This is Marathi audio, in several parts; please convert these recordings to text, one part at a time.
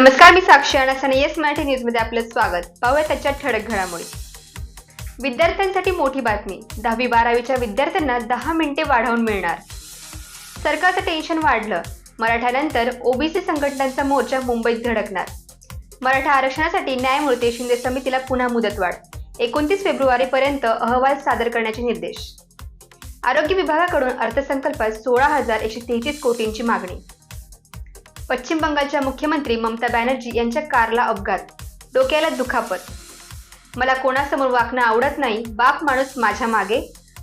नमस्कार मी साक्षी आणि येस मराठी न्यूजमध्ये आपलं स्वागत. पाहूया त्याच्या ठळक घडामोडी. विद्यार्थ्यांसाठी मोठी बातमी. दहावी बारावीच्या विद्यार्थ्यांना दहा मिनिटे वाढवून मिळणार. सरकारचं टेन्शन वाढलं. मराठ्यानंतर ओबीसी संघटनांचा मोर्चा मुंबईत धडकणार. मराठा आरक्षणासाठी न्यायमूर्ती शिंदे समितीला पुन्हा मुदतवाढ. एकोणतीस फेब्रुवारीपर्यंत अहवाल सादर करण्याचे निर्देश. आरोग्य विभागाकडून अर्थसंकल्पात सोळा हजार एकशे तेहतीस कोटींची मागणी. पश्चिम बंगालच्या मुख्यमंत्री ममता बॅनर्जी यांच्या कारला अपघात. डोक्याला दुखापत. मला कोणासमोर वाकणं आवडत नाही बाप माणूस माझ्या मागे.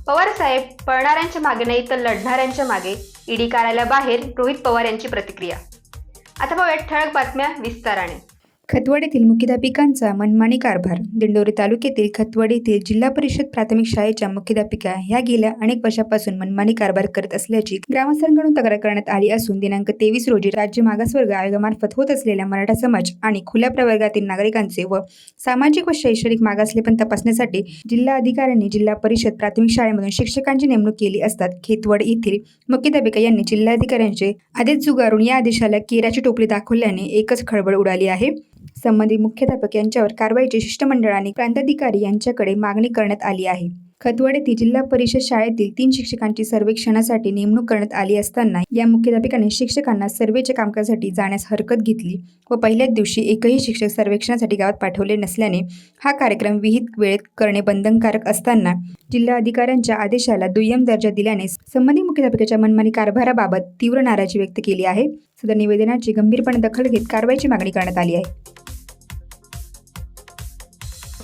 पवार साहेब पळणाऱ्यांच्या मागे नाही तर लढणाऱ्यांच्या मागे. ईडी कार्यालयाबाहेर रोहित पवार यांची प्रतिक्रिया. आता पाहूया ठळक बातम्या विस्ताराने. खतवड येथील मुख्याध्यापिकांचा मनमानी कारभार. दिंडोरी तालुक्यातील खतवड येथील जिल्हा परिषद प्राथमिक शाळेच्या मुख्याध्यापिका ह्या गेल्या अनेक वर्षापासून मनमानी कारभार करत असल्याची ग्रामस्थांकडून तक्रार करण्यात आली असून दिनांक तेवीस रोजी राज्य मागासवर्ग आयोगामार्फत होत असलेल्या मराठा समाज आणि खुल्या प्रवर्गातील नागरिकांचे व सामाजिक व शैक्षणिक मागासलेपण तपासण्यासाठी जिल्हा अधिकाऱ्यांनी जिल्हा परिषद प्राथमिक शाळेमधून शिक्षकांची नेमणूक केली असतात खेतवड येथील मुख्याध्यापिका यांनी जिल्हाधिकाऱ्यांचे आदेश जुगारून या आदेशाला केराची टोपली दाखवल्याने एकच खळबळ उडाली आहे. संबंधित मुख्याध्यापक यांच्यावर कारवाईची शिष्टमंडळाने प्रांताधिकारी यांच्याकडे मागणी करण्यात आली आहे. खतवड येथील जिल्हा परिषद शाळेतील तीन शिक्षकांची सर्वेक्षणासाठी नेमणूक करण्यात आली असताना या मुख्याध्यापिकाने शिक्षकांना सर्वेच्या कामकाजासाठी जाण्यास हरकत घेतली व पहिल्याच दिवशी एकही शिक्षक सर्वेक्षणासाठी गावात पाठवले नसल्याने हा कार्यक्रम विहित वेळेत करणे बंधनकारक असताना जिल्हा अधिकाऱ्यांच्या आदेशाला दुय्यम दर्जा दिल्याने संबंधित मुख्याध्यापिकाच्या मनमानी कारभाराबाबत तीव्र नाराजी व्यक्त केली आहे. सदर निवेदनाची गंभीरपणे दखल घेत कारवाईची मागणी करण्यात आली आहे.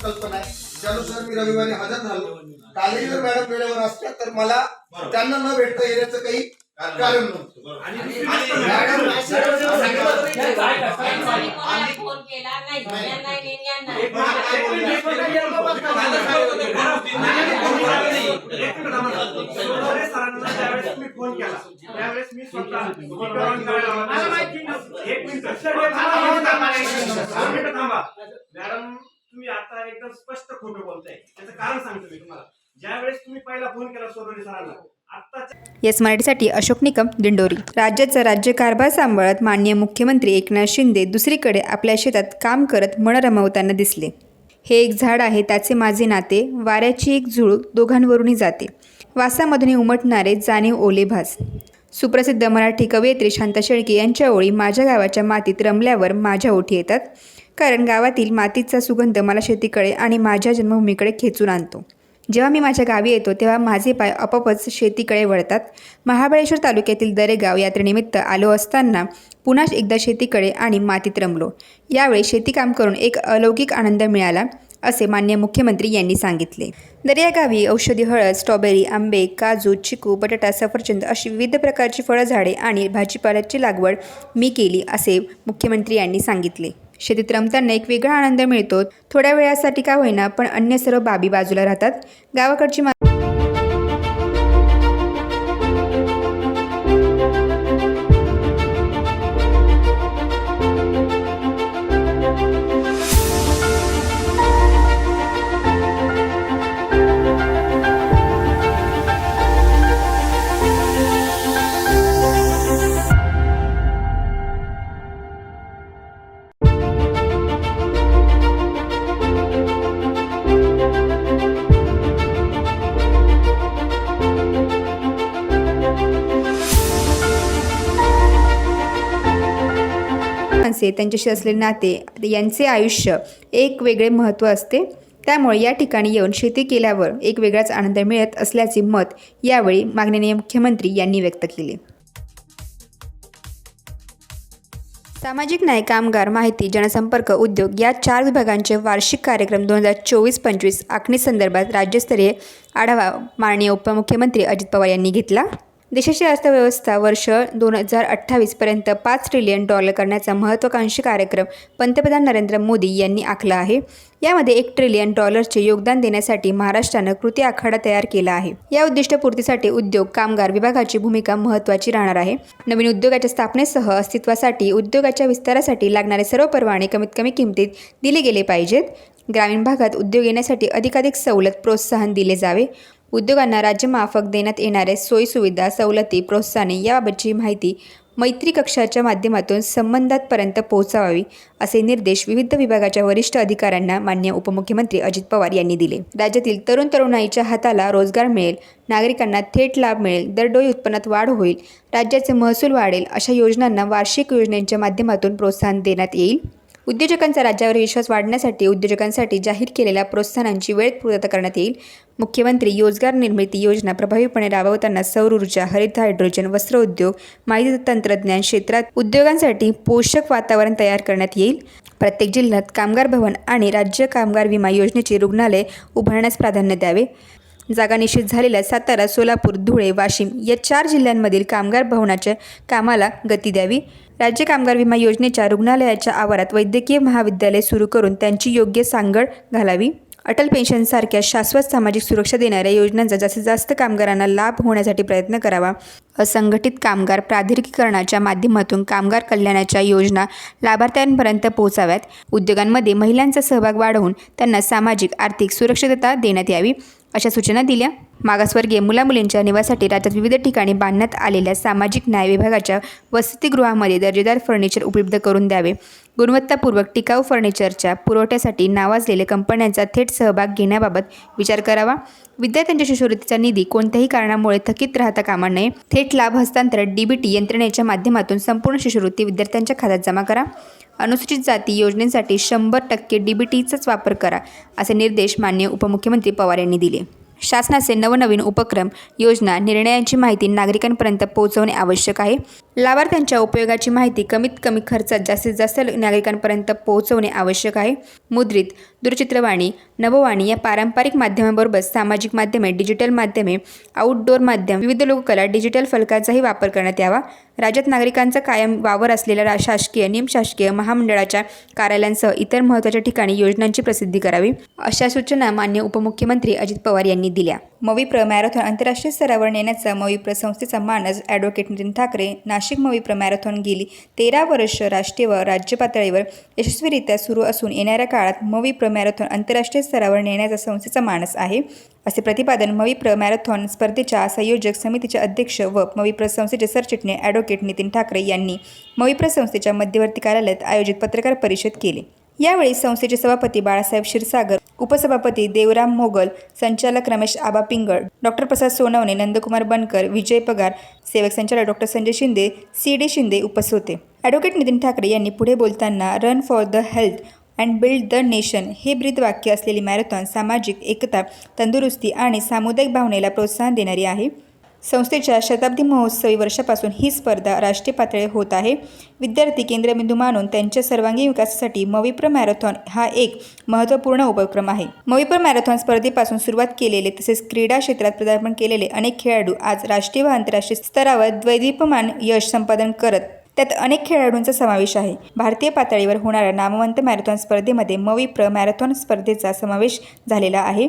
कल्पना आहे. त्यानुसार मी रविवारी हजर झालो कालही जर मॅडम वेळेवर असत्या तर मला त्यांना न भेटता येण्याचं काही कारण नव्हतं फोन केला नाही यांना नाही यांना थांबा मॅडम तुम्ही आता एकदम स्पष्ट खोटं बोलताय. त्याचं कारण सांगतो मी तुम्हाला. ज्यावेळेस तुम्ही पहिला फोन केला सोनवणे सरांना येस मराठीसाठी अशोक निकम दिंडोरी. राज्याचा राज्यकारभार सांभाळत माननीय मुख्यमंत्री एकनाथ शिंदे दुसरीकडे आपल्या शेतात काम करत मन रमवताना दिसले. हे एक झाड आहे त्याचे माझे नाते वाऱ्याची एक झुळूक दोघांवरूनही जाते. वासामधून उमटणारे जाणीव ओले भास. सुप्रसिद्ध मराठी कवयित्री शांता शेळके यांच्या ओळी माझ्या गावाच्या मातीत रमल्यावर माझ्या ओठी येतात. कारण गावातील मातीचा सुगंध मला शेतीकडे आणि माझ्या जन्मभूमीकडे खेचून आणतो. जेव्हा मी माझ्या गावी येतो तेव्हा माझे पाय आपोआपच शेतीकडे वळतात. महाबळेश्वर तालुक्यातील दरेगाव यात्रेनिमित्त आलो असताना पुन्हा एकदा शेतीकडे आणि मातीत रमलो. यावेळी शेतीकाम करून एक अलौकिक आनंद मिळाला असे मान्य मुख्यमंत्री यांनी सांगितले. दर्यागावी औषधी हळद स्ट्रॉबेरी आंबे काजू चिकू बटाटा सफरचंद अशी विविध प्रकारची फळझाडे आणि भाजीपाल्याची लागवड मी केली असे मुख्यमंत्री यांनी सांगितले. शेतीत रमताना एक वेगळा आनंद मिळतो. थोड्या वेळासाठी का होईना पण अन्य सर्व बाबी बाजूला राहतात. गावाकडची मा माणसे त्यांच्याशी असलेले नाते यांचे आयुष्य एक वेगळे महत्त्व असते. त्यामुळे या ठिकाणी येऊन शेती केल्यावर एक वेगळाच आनंद मिळत असल्याचे मत यावेळी मागणीने मुख्यमंत्री यांनी व्यक्त केले. सामाजिक न्याय कामगार माहिती जनसंपर्क उद्योग या चार विभागांचे वार्षिक कार्यक्रम दोन हजार चोवीस पंचवीस आखणी संदर्भात राज्यस्तरीय आढावा माननीय उपमुख्यमंत्री अजित पवार यांनी घेतला. देशाची अर्थव्यवस्था वर्ष दोन हजार अठ्ठावीसपर्यंत पाच ट्रिलियन डॉलर करण्याचा महत्त्वाकांक्षी कार्यक्रम पंतप्रधान नरेंद्र मोदी यांनी आखला आहे. यामध्ये एक ट्रिलियन डॉलरचे योगदान देण्यासाठी महाराष्ट्रानं कृती आखाडा तयार केला आहे. या उद्दिष्टपूर्तीसाठी उद्योग कामगार विभागाची भूमिका महत्त्वाची राहणार आहे. नवीन उद्योगाच्या स्थापनेसह अस्तित्वासाठी उद्योगाच्या विस्तारासाठी लागणारे सर्व परवाने कमीत कमी किमतीत दिले गेले पाहिजेत. ग्रामीण भागात उद्योग येण्यासाठी अधिकाधिक सवलत प्रोत्साहन दिले जावे. उद्योगांना राज्यमाफक देण्यात येणाऱ्या सोयीसुविधा सवलती प्रोत्साहने याबाबतची माहिती मैत्री कक्षाच्या माध्यमातून संबंधातपर्यंत पोहोचावी असे निर्देश विविध विभागाच्या वरिष्ठ अधिकाऱ्यांना मान्य उपमुख्यमंत्री अजित पवार यांनी दिले. राज्यातील तरुण तरुणाईच्या हाताला रोजगार मिळेल नागरिकांना थेट लाभ मिळेल दरडोई उत्पन्नात वाढ होईल राज्याचे महसूल वाढेल अशा योजनांना वार्षिक योजनेच्या माध्यमातून प्रोत्साहन देण्यात येईल. उद्योजकांचा राज्यावर विश्वास वाढण्यासाठी उद्योजकांसाठी जाहीर केलेल्या प्रोत्साहनांची वेळेत पूर्तता करण्यात येईल. मुख्यमंत्री रोजगार निर्मिती योजना प्रभावीपणे राबवताना सौर ऊर्जा हरित हायड्रोजन वस्त्रोद्योग माहिती तंत्रज्ञान क्षेत्रात उद्योगांसाठी पोषक वातावरण तयार करण्यात येईल. प्रत्येक जिल्ह्यात कामगार भवन आणि राज्य कामगार विमा योजनेचे रुग्णालय उभारण्यास प्राधान्य द्यावे. जागा निश्चित झालेल्या सातारा सोलापूर धुळे वाशिम या चार जिल्ह्यांमधील कामगार भवनाच्या कामाला गती द्यावी. राज्य कामगार विमा योजनेच्या रुग्णालयाच्या आवारात वैद्यकीय महाविद्यालय सुरू करून त्यांची योग्य सांगड घालावी. अटल पेन्शनसारख्या शाश्वत सामाजिक सुरक्षा देणाऱ्या योजनांचा जास्तीत जास्त कामगारांना लाभ होण्यासाठी प्रयत्न करावा. असंघटित कामगार प्राधिकरणाच्या माध्यमातून कामगार कल्याणाच्या योजना लाभार्थ्यांपर्यंत पोहोचाव्यात. उद्योगांमध्ये महिलांचा सहभाग वाढवून त्यांना सामाजिक आर्थिक सुरक्षितता देण्यात यावी अशा सूचना दिल्या. मागासवर्गीय मुलामुलींच्या निवासाठी राज्यात विविध ठिकाणी बांधण्यात आलेल्या सामाजिक न्याय विभागाच्या वसतिगृहामध्ये दर्जेदार फर्निचर उपलब्ध करून द्यावे. गुणवत्तापूर्वक टिकाऊ फर्निचरच्या पुरवठ्यासाठी नावाजलेल्या कंपन्यांचा थेट सहभाग घेण्याबाबत विचार करावा. विद्यार्थ्यांच्या शिष्यवृत्तीचा निधी कोणत्याही कारणामुळे थकीत राहता कामा नये. थेट लाभ हस्तांतर डीबीटी यंत्रणेच्या माध्यमातून संपूर्ण शिष्यवृत्ती विद्यार्थ्यांच्या खात्यात जमा करा. अनुसूचित जाती योजनेसाठी शंभर टक्के डीबीटीचाच वापर करा असे निर्देश मान्य उपमुख्यमंत्री पवार यांनी दिले. शासनाचे नवनवीन उपक्रम योजना निर्णयांची माहिती नागरिकांपर्यंत पोहोचवणे आवश्यक आहे. लाभार्थ्यांच्या उपयोगाची माहिती कमीत कमी खर्चात जास्तीत जास्त नागरिकांपर्यंत पोहोचवणे आवश्यक आहे. मुद्रित दूरचित्रवाणी नभोवाणी या पारंपरिक माध्यमांबरोबर सामाजिक माध्यमे डिजिटल माध्यमे आउटडोअर माध्यम विविध लोककला डिजिटल फलकांचाही वापर करण्यात यावा. राज्यात नागरिकांचा कायम वावर असलेल्या रा- शासकीय निमशासकीय महामंडळाच्या कार्यालयांसह इतर महत्त्वाच्या ठिकाणी योजनांची प्रसिद्धी करावी अशा सूचना मान्य उपमुख्यमंत्री अजित पवार यांनी दिल्या. मविप्र मॅरेथॉन आंतरराष्ट्रीय स्तरावर नेण्याचा मविप्र संस्थेचा मानस ॲडव्होकेट नितीन ठाकरे नाशिक मविप्र मॅरेथॉन गेली तेरा वर्ष राष्ट्रीय व राज्य पातळीवर यशस्वीरित्या सुरू असून येणाऱ्या काळात मविप्र मॅरेथॉन आंतरराष्ट्रीय स्तरावर नेण्याचा संस्थेचा मानस आहे. असे प्रतिपादन मविप्र मॅरेथॉन स्पर्धेच्या संयोजक समितीचे अध्यक्ष व मविप्र संस्थेचे सरचिटणे ॲडव्होकेट नितीन ठाकरे यांनी मविप्र संस्थेच्या मध्यवर्ती कार्यालयात आयोजित पत्रकार परिषद केली. यावेळी संस्थेचे सभापती बाळासाहेब क्षीरसागर उपसभापती देवराम मोगल संचालक रमेश आबा पिंगळ डॉक्टर प्रसाद सोनवणे नंदकुमार बनकर विजय पगार सेवक संचालक doctor Sanjay Shinde C D Shinde उपस्थित होते. ॲडव्होकेट नितीन ठाकरे यांनी पुढे बोलताना run for the health and build the nation हे ब्रीदवाक्य असलेली मॅरेथॉन सामाजिक एकता तंदुरुस्ती आणि सामुदायिक भावनेला प्रोत्साहन देणारी आहे. संस्थेच्या शताब्दी महोत्सवी वर्षापासून ही स्पर्धा राष्ट्रीय पातळीवर होत आहे. विद्यार्थी केंद्रबिंदू मानून त्यांच्या सर्वांगीण विकासासाठी मविप्र मॅरेथॉन हा एक महत्त्वपूर्ण उपक्रम आहे. मविप्र मॅरेथॉन स्पर्धेपासून सुरुवात केलेले तसेच क्रीडा क्षेत्रात पदार्पण केलेले अनेक खेळाडू आज राष्ट्रीय व आंतरराष्ट्रीय स्तरावर द्वैदीपमान यश संपादन करत त्यात अनेक खेळाडूंचा समावेश आहे. भारतीय पातळीवर होणाऱ्या नामवंत मॅरेथॉन स्पर्धेमध्ये मविप्र मॅरेथॉन स्पर्धेचा समावेश झालेला आहे.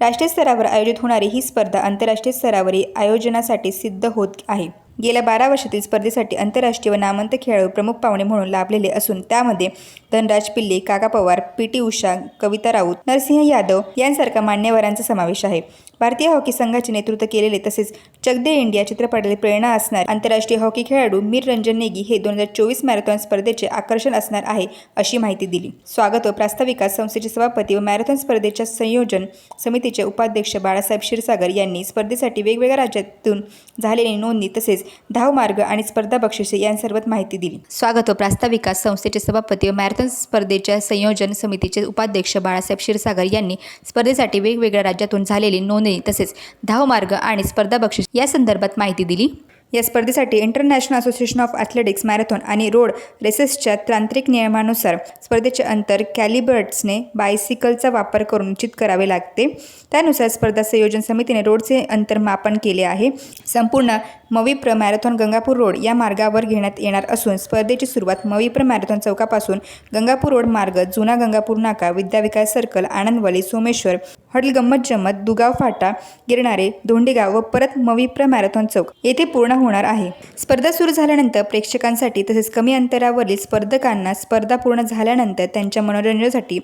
राष्ट्रीय स्तरावर आयोजित होणारी ही स्पर्धा आंतरराष्ट्रीय स्तरावरील आयोजनासाठी सिद्ध होत आहे. गेल्या बारा वर्षातील स्पर्धेसाठी आंतरराष्ट्रीय व नामांत खेळाडू प्रमुख पाहुणे म्हणून लाभलेले असून त्यामध्ये धनराज पिल्ले काका पवार पी टी उषा कविता राऊत नरसिंह यादव यांसारख्या मान्यवरांचा समावेश आहे. भारतीय हॉकी संघाचे नेतृत्व केलेले तसेच चक दे इंडिया चित्रपटाला प्रेरणा असणार. आंतरराष्ट्रीय हॉकी खेळाडू मीर रंजन नेगी हे दोन हजार चोवीस मॅरेथॉन स्पर्धेचे आकर्षण असणार आहे अशी माहिती दिली. स्वागत व प्रास्ताविकास संस्थेचे सभापती व मॅरेथॉन स्पर्धेच्या संयोजन समितीचे उपाध्यक्ष बाळासाहेब क्षीरसागर यांनी स्पर्धेसाठी वेगवेगळ्या राज्यातून झालेली नोंदणी तसेच धाव मार्ग आणि स्पर्धा बक्षिसे यांसर्वत माहिती दिली. स्वागत व प्रास्ताविकास संस्थेचे सभापती व मॅरेथॉन स्पर्धेच्या संयोजन समितीचे उपाध्यक्ष बाळासाहेब क्षीरसागर यांनी स्पर्धेसाठी वेगवेगळ्या राज्यातून झालेली नोंदणी तसेच धाव मार्ग आणि स्पर्धा बक्षीस या संदर्भात माहिती दिली. या स्पर्धेसाठी international association of athletics marathon आणि रोड रेसेसच्या तांत्रिक नियमानुसार स्पर्धेचे अंतर कॅलिबर्ट्सने बायसिकलचा वापर करून निश्चित करावे लागते. त्यानुसार स्पर्धा संयोजन समितीने रोडचे अंतर मापन केले आहे. संपूर्ण मविप्र मॅरेथॉन गंगापूर रोड या मार्गावर घेण्यात येणार असून स्पर्धेची सुरुवात मविप्र मॅरेथॉन चौकापासून गंगापूर रोड मार्ग जुना गंगापूर नाका विद्याविकास सर्कल आनंदवाली सोमेश्वर हॉटेल गंमत जम्मत दुगाव फाटा गिरणारे धोंडेगाव व परत मविप्र मॅरेथॉन चौक येथे पूर्ण होणार आहे. स्पर्धा सुरू झाल्यानंतर प्रेक्षकांसाठी तसेच कमी अंतरावरील स्पर्धकांना स्पर्धा पूर्ण झाल्यानंतर त्यांच्या मनोरंजनासाठी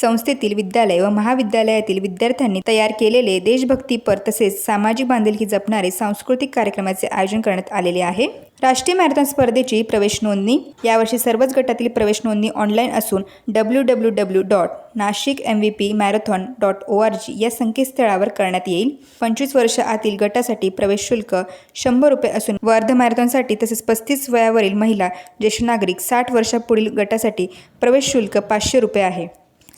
संस्थेतील विद्यालय व महाविद्यालयातील विद्यार्थ्यांनी तयार केलेले देशभक्तीपर तसेच सामाजिक बांधिलकी जपणारे सांस्कृतिक कार्यक्रमाचे आयोजन करण्यात आलेले आहे. राष्ट्रीय मॅरेथॉन स्पर्धेची प्रवेश नोंदणी यावर्षी सर्वच गटातील प्रवेश नोंदणी ऑनलाईन असून W W W dot Nashik M V P marathon dot O R G या संकेतस्थळावर करण्यात येईल. पंचवीस वर्ष आतील गटासाठी प्रवेश शुल्क शंभर रुपये असून व अर्ध मॅरेथॉनसाठी तसेच पस्तीस वयावरील महिला ज्येष्ठ नागरिक साठ वर्षापुढील गटासाठी प्रवेश शुल्क पाचशे रुपये आहे.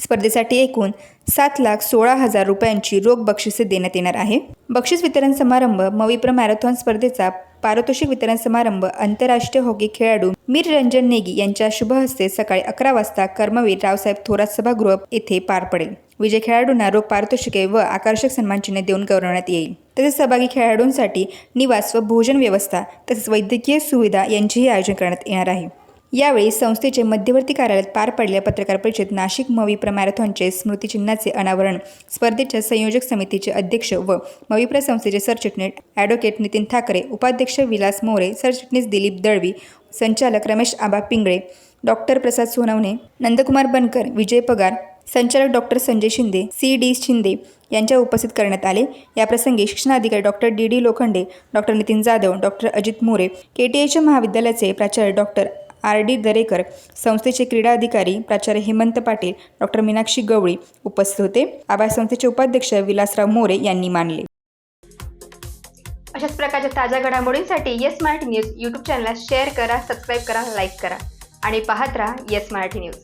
स्पर्धेसाठी एकूण सात लाख सोळा हजार रुपयांची रोख बक्षिसे देण्यात येणार आहे. बक्षीस वितरण समारंभ मविप्र मॅरेथॉन स्पर्धेचा पारितोषिक वितरण समारंभ आंतरराष्ट्रीय हॉकी खेळाडू मीर रंजन नेगी यांच्या शुभ हस्ते सकाळी अकरा वाजता कर्मवीर रावसाहेब थोरात सभागृह येथे पार पडेल. विजय खेळाडूंना रोख पारितोषिके व आकर्षक सन्मानचिन्हे देऊन गौरवण्यात येईल. तसेच सहभागी खेळाडूंसाठी निवास व भोजन व्यवस्था तसेच वैद्यकीय सुविधा यांचेही आयोजन करण्यात येणार आहे. यावेळी संस्थेचे मध्यवर्ती कार्यालयात पार पडलेल्या पत्रकार परिषदेत नाशिक मविप्र मॅरेथॉनचे स्मृतिचिन्हाचे अनावरण स्पर्धेच्या संयोजक समितीचे अध्यक्ष व मविप्र संस्थेचे सरचिटणीस ॲडव्होकेट नितीन ठाकरे उपाध्यक्ष विलास मोरे सरचिटणीस दिलीप दळवी संचालक रमेश आबा पिंगळे डॉक्टर प्रसाद सोनवणे नंदकुमार बनकर विजय पगार संचालक doctor Sanjay Shinde C D Shinde यांच्या उपस्थित करण्यात आले. याप्रसंगी शिक्षणाधिकारी doctor D D Lokhande doctor Nitin Jadhav doctor Ajit More K T H महाविद्यालयाचे प्राचार्य डॉक्टर आर डी दरेकर. संस्थेचे क्रीडा अधिकारी प्राचार्य हेमंत पाटील डॉक्टर मीनाक्षी गवळी उपस्थित होते. आभार संस्थेचे उपाध्यक्ष विलासराव मोरे यांनी मानले. अशाच प्रकारच्या ताज्या घडामोडींसाठी येस मराठी न्यूज यूट्यूब चॅनलला शेअर करा सबस्क्राईब करा लाईक करा आणि पाहत राहा येस मराठी न्यूज